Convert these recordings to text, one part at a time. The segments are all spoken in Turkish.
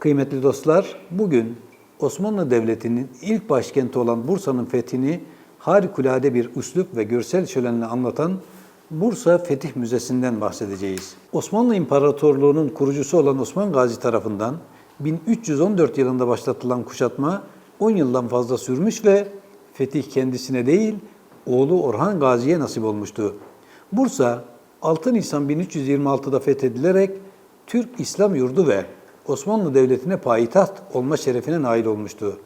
Kıymetli dostlar, bugün Osmanlı Devleti'nin ilk başkenti olan Bursa'nın fethini harikulade bir üslup ve görsel şölenle anlatan Bursa Fetih Müzesi'nden bahsedeceğiz. Osmanlı İmparatorluğu'nun kurucusu olan Osman Gazi tarafından 1314 yılında başlatılan kuşatma 10 yıldan fazla sürmüş ve fetih kendisine değil, oğlu Orhan Gazi'ye nasip olmuştu. Bursa 6 Nisan 1326'da fethedilerek Türk İslam yurdu ve Osmanlı Devleti'ne payitaht olma şerefine nail olmuştu.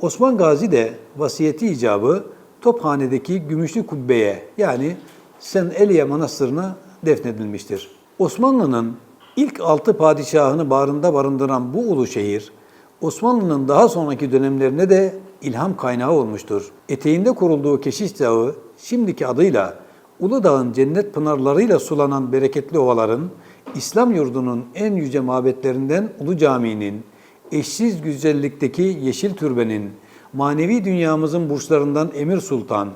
Osman Gazi de vasiyeti icabı Tophane'deki Gümüşlü Kubbe'ye yani Sen Eliye Manastırı'na defnedilmiştir. Osmanlı'nın ilk altı padişahını bağrında barındıran bu ulu şehir, Osmanlı'nın daha sonraki dönemlerine de ilham kaynağı olmuştur. Eteğinde kurulduğu Keşiş Dağı, şimdiki adıyla Uludağ'ın cennet pınarlarıyla sulanan bereketli ovaların, İslam yurdunun en yüce mabetlerinden Ulu Camii'nin, eşsiz güzellikteki Yeşil Türbe'nin, manevi dünyamızın burçlarından Emir Sultan,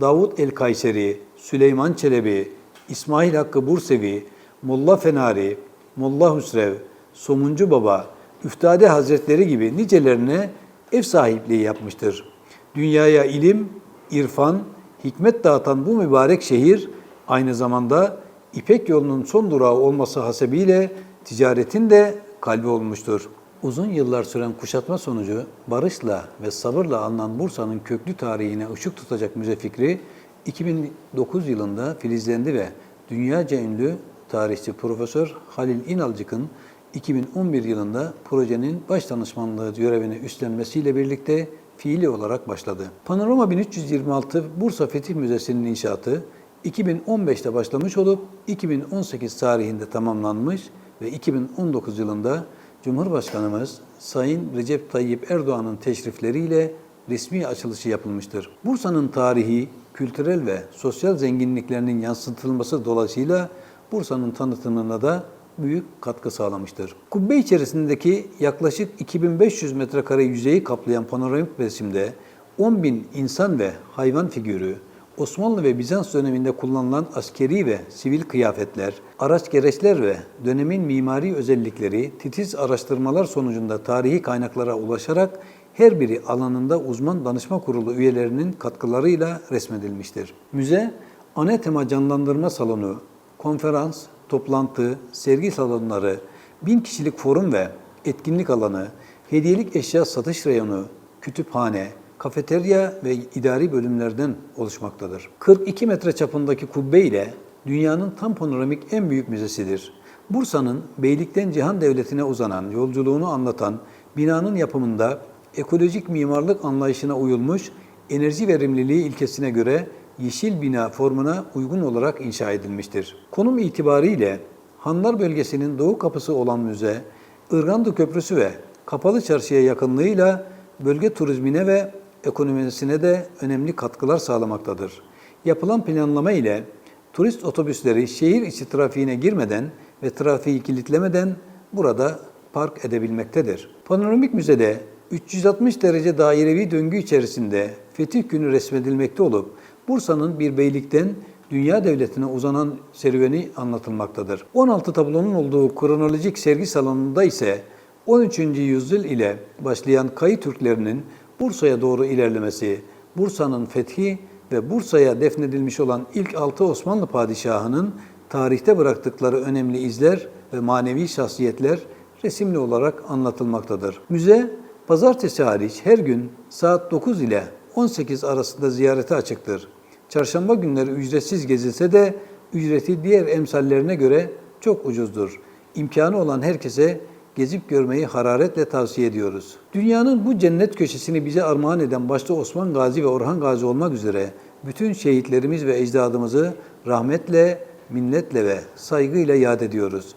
Davut el Kayseri, Süleyman Çelebi, İsmail Hakkı Bursevi, Molla Fenari, Molla Hüsrev, Somuncu Baba, Üftade Hazretleri gibi nicelerine ev sahipliği yapmıştır. Dünyaya ilim, irfan, hikmet dağıtan bu mübarek şehir aynı zamanda İpek yolunun son durağı olması hasebiyle ticaretin de kalbi olmuştur. Uzun yıllar süren kuşatma sonucu barışla ve sabırla alınan Bursa'nın köklü tarihine ışık tutacak müze fikri 2009 yılında filizlendi ve dünyaca ünlü tarihçi Profesör Halil İnalcık'ın 2011 yılında projenin baş danışmanlığı görevini üstlenmesiyle birlikte fiili olarak başladı. Panorama 1326 Bursa Fetih Müzesi'nin inşaatı 2015'te başlamış olup 2018 tarihinde tamamlanmış ve 2019 yılında Cumhurbaşkanımız Sayın Recep Tayyip Erdoğan'ın teşrifleriyle resmi açılışı yapılmıştır. Bursa'nın tarihi, kültürel ve sosyal zenginliklerinin yansıtılması dolayısıyla Bursa'nın tanıtımına da büyük katkı sağlamıştır. Kubbe içerisindeki yaklaşık 2500 metrekare yüzeyi kaplayan panoramik resimde 10 bin insan ve hayvan figürü, Osmanlı ve Bizans döneminde kullanılan askeri ve sivil kıyafetler, araç gereçler ve dönemin mimari özellikleri titiz araştırmalar sonucunda tarihi kaynaklara ulaşarak her biri alanında uzman danışma kurulu üyelerinin katkılarıyla resmedilmiştir. Müze, ana tema canlandırma salonu, konferans, toplantı, sergi salonları, bin kişilik forum ve etkinlik alanı, hediyelik eşya satış reyonu, kütüphane, kafeterya ve idari bölümlerden oluşmaktadır. 42 metre çapındaki kubbe ile dünyanın tam panoramik en büyük müzesidir. Bursa'nın Beylik'ten Cihan Devleti'ne uzanan yolculuğunu anlatan binanın yapımında ekolojik mimarlık anlayışına uyulmuş, enerji verimliliği ilkesine göre yeşil bina formuna uygun olarak inşa edilmiştir. Konum itibariyle Hanlar bölgesinin doğu kapısı olan müze, Irgandı Köprüsü ve Kapalı Çarşıya yakınlığıyla bölge turizmine ve ekonomisine de önemli katkılar sağlamaktadır. Yapılan planlama ile turist otobüsleri şehir içi trafiğine girmeden ve trafiği kilitlemeden burada park edebilmektedir. Panoramik müzede 360 derece dairevi döngü içerisinde Fetih Günü resmedilmekte olup Bursa'nın bir beylikten dünya devletine uzanan serüveni anlatılmaktadır. 16 tablonun olduğu kronolojik sergi salonunda ise 13. yüzyıl ile başlayan Kayı Türklerinin Bursa'ya doğru ilerlemesi, Bursa'nın fethi ve Bursa'ya defnedilmiş olan ilk 6 Osmanlı padişahının tarihte bıraktıkları önemli izler ve manevi şahsiyetler resimli olarak anlatılmaktadır. Müze, pazartesi hariç her gün saat 9 ile 18 arasında ziyarete açıktır. Çarşamba günleri ücretsiz gezilse de ücreti diğer emsallerine göre çok ucuzdur. İmkanı olan herkese gezip görmeyi hararetle tavsiye ediyoruz. Dünyanın bu cennet köşesini bize armağan eden başta Osman Gazi ve Orhan Gazi olmak üzere bütün şehitlerimiz ve ecdadımızı rahmetle, minnetle ve saygıyla yad ediyoruz.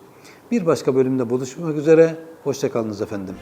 Bir başka bölümde buluşmak üzere, hoşçakalınız efendim.